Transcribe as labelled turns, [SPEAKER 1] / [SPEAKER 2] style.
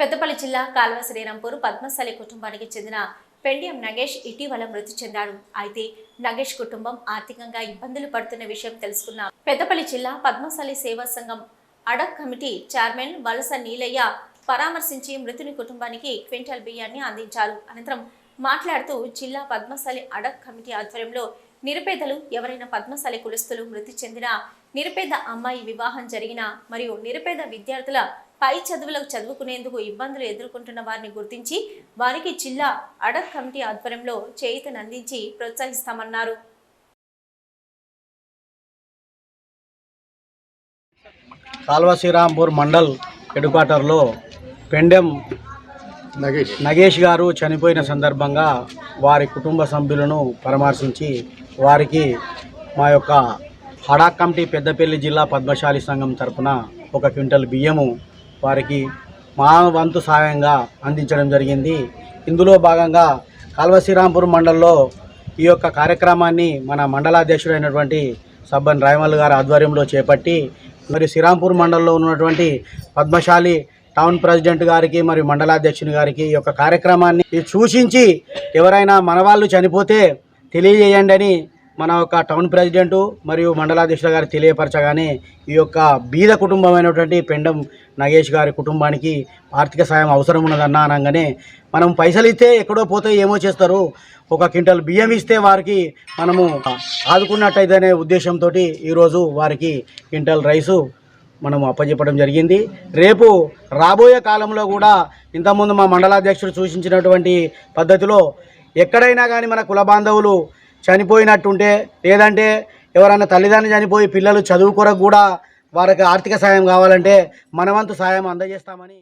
[SPEAKER 1] పెద్దపల్లి జిల్లా కాల్వ శ్రీరాంపూర్ పద్మశాలి కుటుంబానికి చెందిన పెండియం నగేష్ ఇటీవల మృతి చెందాడు. అయితే నగేష్ కుటుంబం ఆర్థికంగా ఇబ్బందులు పడుతున్న విషయం తెలుసుకున్న పెద్దపల్లి జిల్లా పద్మశాలి సేవా సంఘం అడక్ కమిటీ చైర్మన్ వలస నీలయ్య పరామర్శించి మృతుని కుటుంబానికి క్వింటల్ బియ్యాన్ని అందించారు. అనంతరం మాట్లాడుతూ జిల్లా పద్మశాలి అడక్ కమిటీ ఆధ్వర్యంలో నిరుపేదలు ఎవరైనా పద్మశాలి కులస్తులు మృతి చెందిన నిరుపేద అమ్మాయి వివాహం జరిగిన మరియు నిరుపేద విద్యార్థుల పై చదువులకు చదువుకునేందుకు ఇబ్బందులు ఎదుర్కొంటున్న వారిని గుర్తించి వారికి జిల్లా అడక్ కమిటీ ఆధ్వర్యంలో చేయూతనందించి ప్రోత్సహిస్తామన్నారు.
[SPEAKER 2] కాల్వ శ్రీరాంపూర్ మండల్ హెడ్ క్వార్టర్లో పెండెం
[SPEAKER 3] నగేష్.
[SPEAKER 2] నగేష్ గారు చనిపోయిన సందర్భంగా వారి కుటుంబ సభ్యులను పరామర్శించి వారికి మా యొక్క హడా కమిటీ పెద్దపల్లి జిల్లా పద్మశాలి సంఘం తరఫున ఒక క్వింటల్ బియ్యము వారికి మా వంతు సాయంగా అందించడం జరిగింది. ఇందులో భాగంగా కాల్వ శ్రీరాంపూర్ మండల్లో ఈ యొక్క కార్యక్రమాన్ని మన మండలాధ్యక్షుడైనటువంటి సబ్బన్ రాయమల్ గారి ఆధ్వర్యంలో చేపట్టి మరి శ్రీరాంపూర్ మండలంలో ఉన్నటువంటి పద్మశాలి టౌన్ ప్రెసిడెంట్ గారికి మరియు మండలాధ్యక్షుని గారికి ఈ యొక్క కార్యక్రమాన్ని సూచించి ఎవరైనా మన వాళ్ళు చనిపోతే తెలియజేయండి అని మన యొక్క టౌన్ ప్రెసిడెంట్ మరియు మండలాధ్యక్షుల గారు తెలియపరచగానే ఈ యొక్క బీద కుటుంబమైనటువంటి పెండం నగేష్ గారి కుటుంబానికి ఆర్థిక సాయం అవసరం ఉన్నదన్న అనగానే మనం పైసలు ఇస్తే ఎక్కడో పోతే ఏమో చేస్తారు. ఒక క్వింటల్ బియ్యం ఇస్తే వారికి మనము ఆదుకున్నట్టయితేనే ఉద్దేశంతో ఈరోజు వారికి క్వింటల్ రైసు మనం అప్పచెప్పడం జరిగింది. రేపు రాబోయే కాలంలో కూడా ఇంతకుముందు మా మండలాధ్యక్షుడు సూచించినటువంటి పద్ధతిలో ఎక్కడైనా కానీ మన కుల బాంధవులు చనిపోయినట్టుంటే లేదంటే ఎవరైనా తల్లిదండ్రులు చనిపోయి పిల్లలు చదువు కొరకు కూడా వారికి ఆర్థిక సాయం కావాలంటే మనవంతు సాయం అందజేస్తామని